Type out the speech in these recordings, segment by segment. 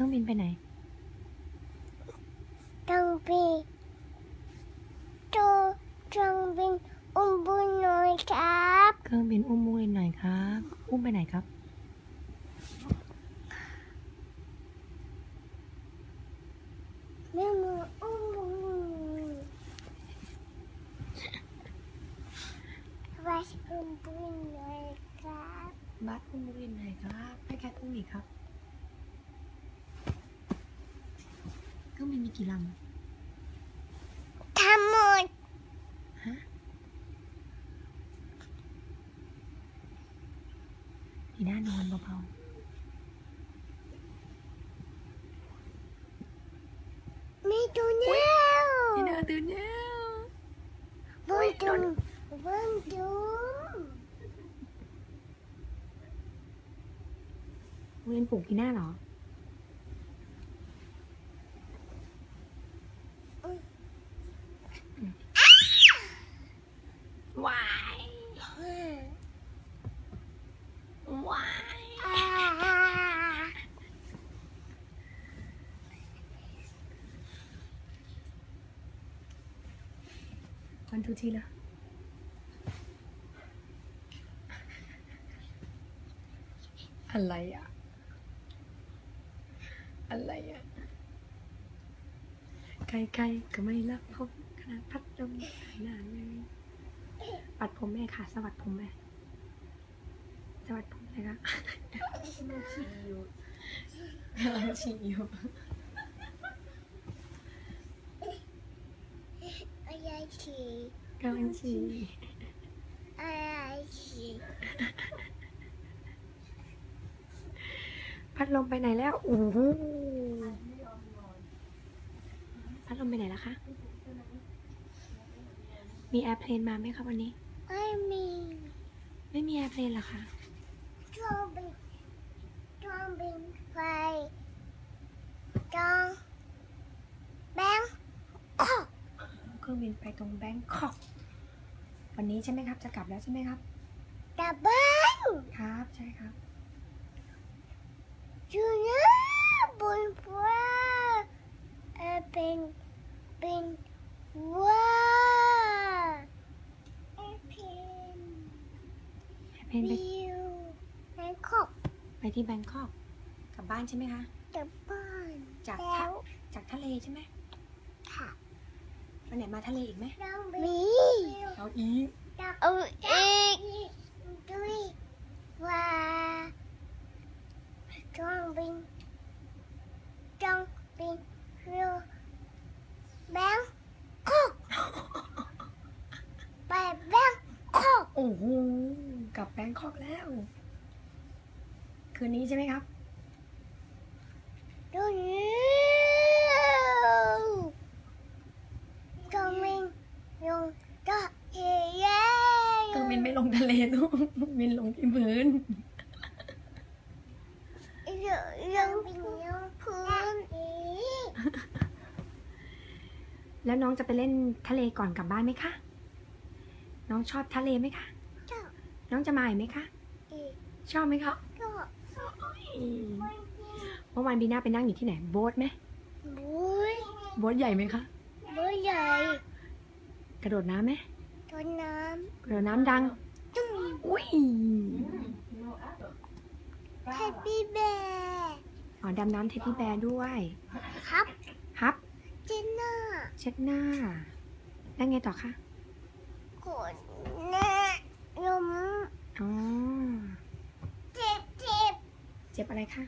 รื่องบินไปไหนต้องบินตัวต้องบินอุ้มบุญหน่อยครับ เครื่องบินอุ้มมุ้ยหน่อยครับ อุ้มไปไหนครับ แม่มืออุ้มบุญวัดอุ้มบุญหน่อยครับบัสอุ้มมุ้ยหน่อยครับ ให้แคทอุ้มอีกครับ เครื่องบินมี กี่ลทั้งหมดำฮะอีน่านอนเบามีตัวเนี้ยๆอีน่าตื่นแล้วบุญจุนบุญจุนเรียนปลูกอีน่าเหรอ วาย วาย อ่า วันทุทีละอะไรอะอะไรอะใครๆก็ไม่รักผมขนาดพัดลมหายหน้าเลยปัดผมแม่ค่ะ สวัสดผมแม่สวัสดผมเลยค่ะฉี่อยู่กำลังฉี่อยู่ อะไรฉี่ กำลังฉี่อะไรฉี่พัดลมไปไหนแล้วโอ้โหพัดลมไปไหนแล้วคะ มีแอร์เพลนมาไหมคะวันนี้ ไม่มี ไม่มีแอร์เพลนเหรอคะจองบินจองบินไปจองแบงคอกเค รื่องบินไปตรงแบงคอก วันนี้ใช่ไหมครับ จะกลับแล้วใช่ไหมครับดับเบิ้ลครับใช่ครับอยู่นะบนฟ้าเออเป็นเป็นว่าเออเป็นแอร์เพลนไปวิวแบงคอกไปที่แบงคอกกลับบ้านใช่ไหมคะดับเบิ้ลจากแล้ทะวจากทะเลใช่ไหม ค่ะ วันไหนมาทะเลอีกไหมมีเอาอีกเอาอีกด้วยว่าจองบินจองบินเรือแบงคอกไปแบงคอกโอ้โหกลับแบงคอกแล้ว คืนนี้ใช่ไหมครับดูนี่จองบินยงตะเย่เย่ เครื่องบินไม่ ลงทะเลลูกบินลงที่พื้นยังบินยงพื้น แล้วน้องจะไปเล่นทะเลก่อนกลับบ้านไหมคะ น้องชอบทะเลไหมคะเจ้าน้องจะมาอีกไหมคะอีกชอบไหมคะก็เมื่อวานบีน่าไปนั่งอยู่ที่ไหน โบ๊ทไหมบุยโบ๊ทใหญ่ไหมคะบุยใหญ่ กระโดดน้ำไหมต้นน้กระโดดน้ำดังำจุ้ม อุ้ยแฮปปี้แบร์อ๋อดำน้ำเทดดี้แบร์ด้วย ครับฮับเจนน่าเช็ดหน้า แล้วไงต่อคะขนแน่ยมอ๋อ เจ็บเจ็บเจ็บอะไรคะ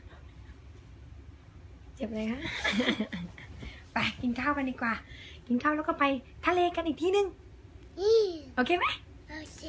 เจ็บอะไรคะ ไปกินข้าวกันดีกว่า กินข้าวแล้วก็ไปทะเลกันอีกทีนึงอีโอเคไหมโอเค